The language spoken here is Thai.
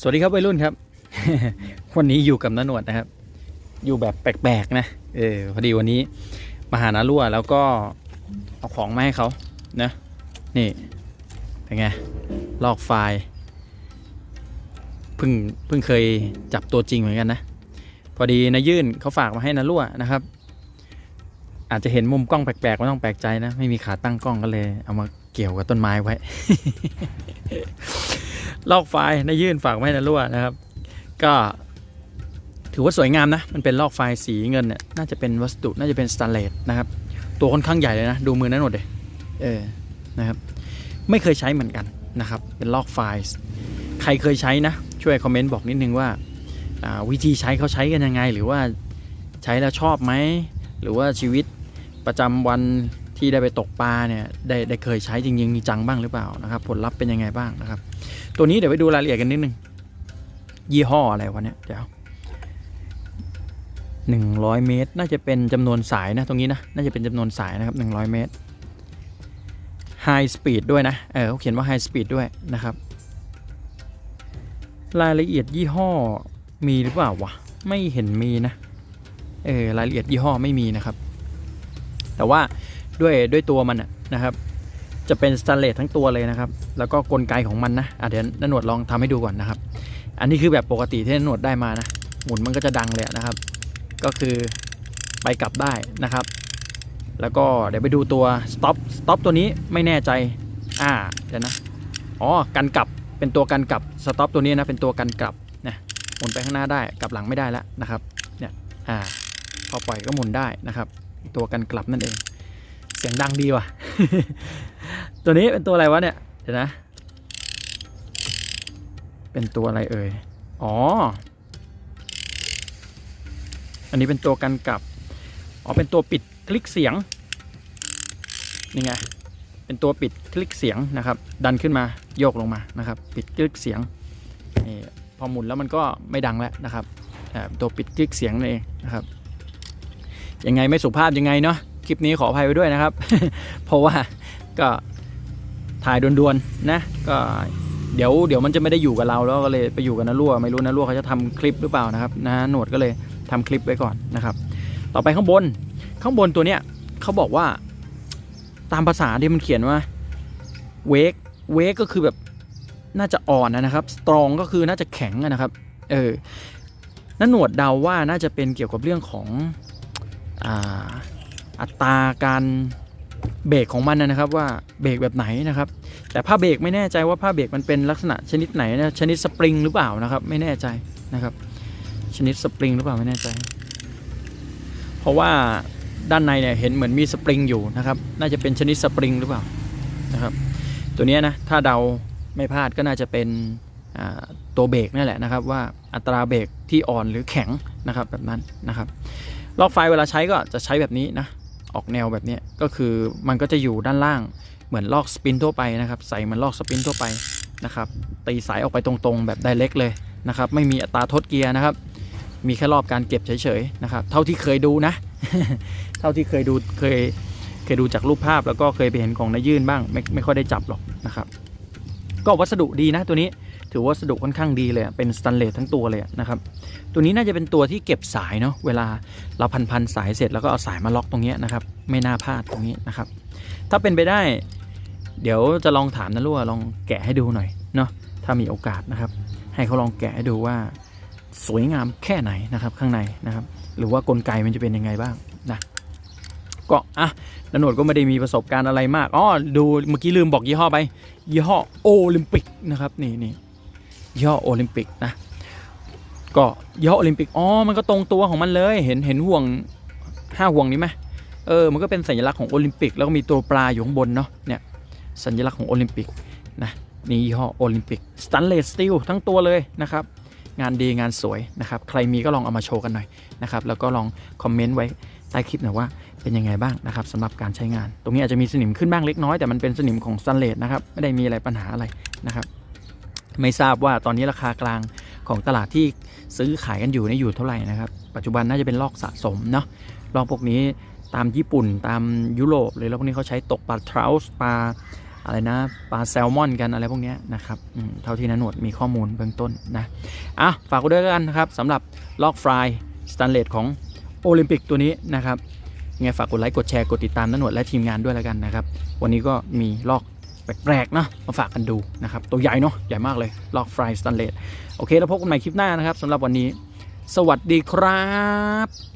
สวัสดีครับวัยรุ่นครับ วันนี้อยู่กับน้าหนวดนะครับ อยู่แบบแปลกๆนะเออพอดีวันนี้มาหาน้ารั่วแล้วก็เอาของมาให้เขานะนี่เป็นไงลอกไฟล์เพิ่งเพิ่งเคยจับตัวจริงเหมือนกันนะ พอดีนายื่นเขาฝากมาให้นารั่วนะครับ อาจจะเห็นมุมกล้องแปลกๆไม่ต้องแปลกใจนะ ไม่มีขาตั้งกล้องก็เลย เอามาเกี่ยวกับต้นไม้ไว้ ลอกไฟล์นายื่นฝากมาให้นารั่วนะครับ ก็ถือว่าสวยงามนะ มันเป็นลอกไฟล์สีเงินเนี่ยน่าจะเป็นวัสดุน่าจะเป็นสแตนเลสนะครับ ตัวค่อนข้างใหญ่เลยนะ ดูมือนั้นหมดเลยเออนะครับ ไม่เคยใช้เหมือนกันนะครับ เป็นลอกไฟล์ใครเคยใช้นะ ช่วยคอมเมนต์บอกนิดนึงว่าวิธีใช้เขาใช้กันยังไง หรือว่าใช้แล้วชอบไหมหรือว่าชีวิตประจำวัน ที่ได้ไปตกปลาเนี่ยได้ได้เคยใช้จริงๆจังบ้างหรือเปล่านะครับ ผลลัพธ์เป็นยังไงบ้างนะครับ ตัวนี้เดี๋ยวไปดูรายละเอียดกันนิดนึงยี่ห้ออะไรวะเนี่ยเดี๋ยวหนึ่งร้อยเมตร น่าจะเป็นจำนวนสายนะตรงนี้นะน่าจะเป็นจำนวนสายนะครับหนึ่งร้อยเมตร High Speed ด้วยนะเออเขาเขียนว่า High Speed ด้วยนะครับ รายละเอียดยี่ห้อมีหรือเปล่าวะไม่เห็นมีนะเออรายละเอียดยี่ห้อไม่มีนะครับ แต่ว่า ด้วยด้วยตัวมันนะครับ จะเป็นสแตนเลสทั้งตัวเลยนะครับ แล้วก็กลไกของมันนะะเดี๋ยวนหนวดลองทำให้ดูก่อนนะครับ อันนี้คือแบบปกติที่นหนวดได้มานะหมุนมันก็จะดังเลยนะครับ ก็คือไปกลับได้นะครับ แล้วก็เดี๋ยวไปดูตัว stop stop ตัวนี้ไม่แน่ใจอ่าเดี๋ยวนะอ๋อกันกลับเป็นตัวกันกลับ stop ตัวนี้นะเป็นตัวกันกลับนะหมุนไปข้างหน้าได้กลับหลังไม่ได้แล้วนะครับเนี่ยอ่าพอปล่อยก็หมุนได้นะครับ ตัวกันกลับนั่นเอง เสียงดังดีว่ะ ตัวนี้เป็นตัวอะไรวะเนี่ย เดี๋ยวนะ เป็นตัวอะไรเอ่ย อ๋อ อันนี้เป็นตัวกันกับ อ๋อ เป็นตัวปิดคลิกเสียง นี่ไง เป็นตัวปิดคลิกเสียงนะครับ ดันขึ้นมา โยกลงมา นะครับ ปิดคลิกเสียงนี่พอหมุนแล้วมันก็ไม่ดังแล้วนะครับอ่าตัวปิดคลิกเสียงนั่นเองนะครับ ยังไงไม่สุภาพยังไงเนาะ คลิปนี้ขออภัยไว้ด้วยนะครับ เพราะว่าก็ถ่ายด่วนๆนะ ก็เดี๋ยวเดี๋ยวมันจะไม่ได้อยู่กับเราแล้วก็เลยไปอยู่กับนารั่วไม่รู้นารั่วเขาจะทำคลิปหรือเปล่านะครับนะหนวดก็เลยทำคลิปไว้ก่อนนะครับ ต่อไปข้างบนข้างบนตัวเนี้ยเขาบอกว่าตามภาษาที่มันเขียนว่าเวกเวกก็คือแบบน่าจะอ่อนนะครับสตรองก็คือน่าจะแข็งนะครับ เออนั่นหนวดเดาว่าน่าจะเป็นเกี่ยวกับเรื่องของอ่า อัตราการเบรกของมันนะครับว่าเบรกแบบไหนนะครับ แต่ผ้าเบรกไม่แน่ใจว่าผ้าเบรกมันเป็นลักษณะชนิดไหนนะชนิดสปริงหรือเปล่านะครับ ไม่แน่ใจนะครับ ชนิดสปริงหรือเปล่าไม่แน่ใจ เพราะว่าด้านในเนี่ยเห็นเหมือนมีสปริงอยู่นะครับ น่าจะเป็นชนิดสปริงหรือเปล่านะครับ ตัวนี้นะถ้าเดาไม่พลาดก็น่าจะเป็นตัวเบรกนั่นแหละนะครับ ว่าอัตราเบรกที่อ่อนหรือแข็งนะครับแบบนั้นนะครับ ลอกไฟเวลาใช้ก็จะใช้แบบนี้นะ ออกแนวแบบนี้ก็คือมันก็จะอยู่ด้านล่างเหมือนลอกสปินทั่วไปนะครับ ใส่มันลอกสปินทั่วไปนะครับตีสายออกไปตรงๆแบบไดเ c กเลยนะครับไม่มีอัตราทดเกียร์นะครับ มีแค่รอบการเก็บเฉยๆนะครับ เท่าที่เคยดูนะ เท่าที่เคยดูเคยเคยดูจากรูปภาพแล้วก็เคยไปเห็นของนายยื่นบ้างไม่ไม่ค่อยได้จับหรอกนะครับ ก็วัสดุดีนะตัวนี้ ถือว่าวัสดุค่อนข้างดีเลยเป็นสแตนเลสทั้งตัวเลยนะครับ ตัวนี้น่าจะเป็นตัวที่เก็บสายเนาะเวลาเราพันพันสายเสร็จแล้วก็เอาสายมาล็อกตรงนี้นะครับ ไม่น่าพลาดตรงนี้นะครับ ถ้าเป็นไปได้ เดี๋ยวจะลองถามนะลูกว่ลองแกะให้ดูหน่อยเนาะถ้ามีโอกาสนะครับ ให้เขาลองแกะให้ดูว่าสวยงามแค่ไหนนะครับข้างในนะครับ หรือว่ากลไกมันจะเป็นยังไงบ้างนะก็อะนหนวดก็ไม่ได้มีประสบการณ์อะไรมากอ๋อดูเมื่อกี้ลืมบอกยี่ห้อไป ยี่ห้อโอลิมปิกนะครับ นี่นี่ ย่อโอลิมปิกนะก็ย่อโอลิมปิกอ๋อมันก็ตรงตัวของมันเลยเห็นเห็นห่วงห้าห่วงนี้ไหมเออมันก็เป็นสัญลักษณ์ของโอลิมปิกแล้วก็มีตัวปลาอยู่ข้างบนเนาะเนี่ยสัญลักษณ์ของโอลิมปิกนะนี่ยี่ห้อโอลิมปิกสแตนเลสสตีลทั้งตัวเลยนะครับงานดีงานสวยนะครับใครมีก็ลองเอามาโชว์กันหน่อยนะครับแล้วก็ลองคอมเมนต์ไว้ใต้คลิปหน่อยว่าเป็นยังไงบ้างนะครับสำหรับการใช้งาน ตรงนี้อาจจะมีสนิมขึ้นบ้างเล็กน้อยแต่มันเป็นสนิมของสแตนเลสนะครับไม่ได้มีอะไรปัญหาอะไรนะครับ ไม่ทราบว่าตอนนี้ราคากลางของตลาดที่ซื้อขายกันอยู่นี่อยู่เท่าไหร่นะครับ ปัจจุบันน่าจะเป็นลอกสะสมเนาะลอกพวกนี้ตามญี่ปุ่นตามยุโรปเลยแล้วพวกนี้เขาใช้ตกปลาทราสปลาอะไรนะปลาแซลมอนกันอะไรพวกนี้นะครับเท่าที่นันหนวดมีข้อมูลเบื้องต้นนะอะฝากด้วยกันนะครับสำหรับลอกฟรายสแตนเลสของโอลิมปิกตัวนี้นะครับไงฝากกดไลค์กดแชร์กดติดตามนันหนวดและทีมงานด้วยแล้วกันนะครับ วันนี้ก็มีลอก แปลกๆนะมาฝากกันดูนะครับ ตัวใหญ่เนาะใหญ่มากเลยลอกฟรายสแตนเลสโอเค แล้วพบกันใหม่คลิปหน้านะครับสำหรับวันนี้ สวัสดีครับ